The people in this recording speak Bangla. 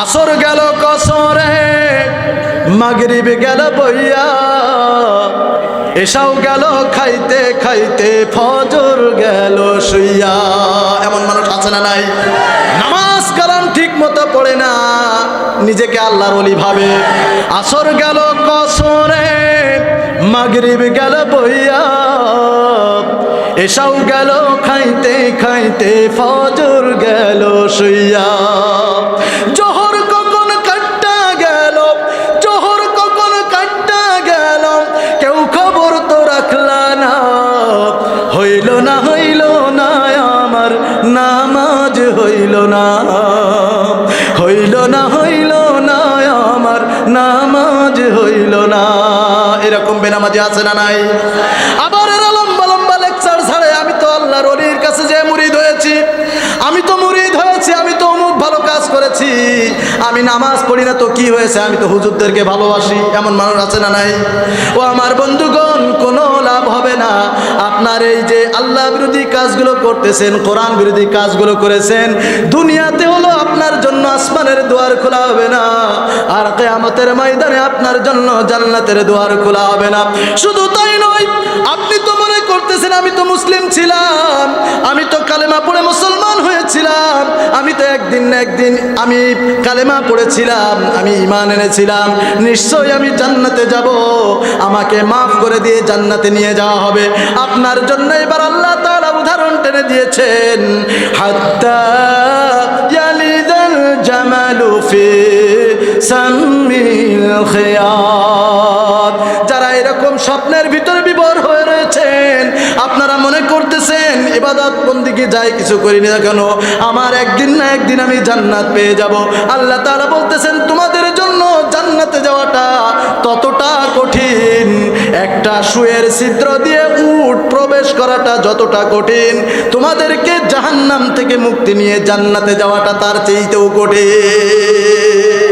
আসর গেল কসরে, মাগরিব গেল বইয়া, এসাও গেল খাইতে খাইতে, ফজর গেল শুইয়া। এমন মানুষ আছে না নাই? নামাজ কালাম ঠিক মতো পড়ে না, নিজেকে আল্লাহর অলি ভাবে। আসর গেল কসরে, মাগরিব গেল বইয়া, এসাও গেল খাইতে খাইতে, ফজর গেল শুইয়া। হইল না হইল না, আমার নামাজ হইল না। হইল না হইল না, আমার নামাজ হইল না। এরকম বেনামাজি আছে না নাই? আবার এরা লম্বা লম্বা লেকচার ছাড়ে। আমি তো আল্লাহর অলির কাছে যে মুরিদ হয়েছি, আমি তো মুরিদ হয়েছি, আমি তো অমুক ভালো কাজ করেছি। আমি নামাজ পড়ি না তো কি হয়েছে? আমি তো হুজুরদেরকে ভালোবাসি। এমন মানুষ আছে না নাই? ও আমার বন্ধুগণ, কোনো হবে না। আপনার এই যে আল্লাহ বিরোধী কাজগুলো করতেছেন, কোরআন বিরোধী কাজগুলো করেছেন, দুনিয়াতে হলো আপনার জন্য আসমানের দুয়ার খোলা হবে না, আর কেয়ামতের ময়দানে আপনার জন্য জান্নাতের দুয়ার খোলা হবে না। শুধু তাই নয়, আপনি তো মনে করতেছেন, আমি তো মুসলিম ছিলাম, আমি তো কালেমা পড়ে তো একদিন না একদিন আমি কালেমা পড়েছিলাম, আমি ইমান এনেছিলাম। নিশ্চয়ই আমি জান্নাতে যাব। আমাকে মাফ করে দিয়ে জান্নাতে নিয়ে যাওয়া হবে। আপনার জন্য এবার আল্লাহ তাআলা উদাহরণ টেনে দিয়েছেন। হাত্তা ইয়ালিদাল জামালু ফি সামিল খিয়াত ইবাদত বন্দিকে যাই কিছু করিনি না কেন? আমার একদিন না একদিন আমি জান্নাত পেয়ে যাব। আল্লাহ তাআলা বলতেছেন, তোমাদের জন্য জান্নাতে যাওয়াটা ততটা কঠিন। একটা শুয়ের ছিদ্র দিয়ে উট প্রবেশ করাটা যতটা কঠিন। তোমাদেরকে জাহান্নাম থেকে মুক্তি নিয়ে জান্নাতে যাওয়াটা তার চেয়েতেও কঠিন।